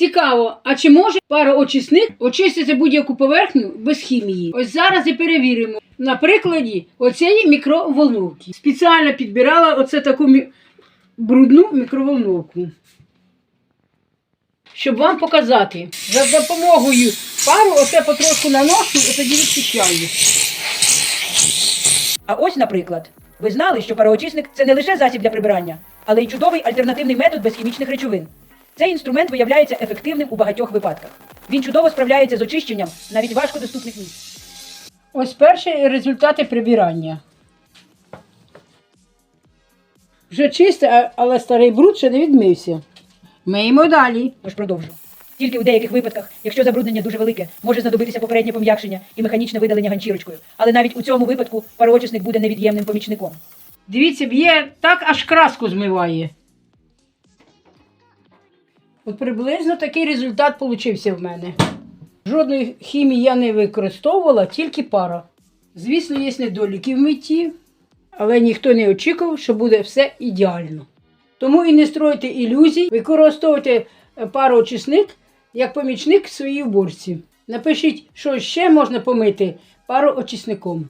Цікаво, а чи може пароочисник очистити будь-яку поверхню без хімії? Ось зараз і перевіримо. На прикладі оцієї мікроволновки. Спеціально підбирала оце таку мі- брудну мікроволновку. Щоб вам показати, за допомогою пару оце потрошку наношу і тоді відчищаю. А ось, наприклад, ви знали, що пароочисник це не лише засіб для прибирання, але й чудовий альтернативний метод без хімічних речовин. Цей інструмент виявляється ефективним у багатьох випадках. Він чудово справляється з очищенням навіть важкодоступних місць. Ось перші результати прибирання. Вже чисте, але старий бруд ще не відмився. Миємо далі. Тож продовжу. Тільки у деяких випадках, якщо забруднення дуже велике, може знадобитися попереднє пом'якшення і механічне видалення ганчірочкою. Але навіть у цьому випадку пароочисник буде невід'ємним помічником. Дивіться, б'є так, аж краску змиває. От приблизно такий результат получився в мене. Жодної хімії я не використовувала, тільки пара. Звісно, є недоліки в митті, але ніхто не очікував, що буде все ідеально. Тому і не стройте ілюзій, використовуйте е, пароочисник як помічник в своїй уборці. Напишіть, що ще можна помити пароочисником.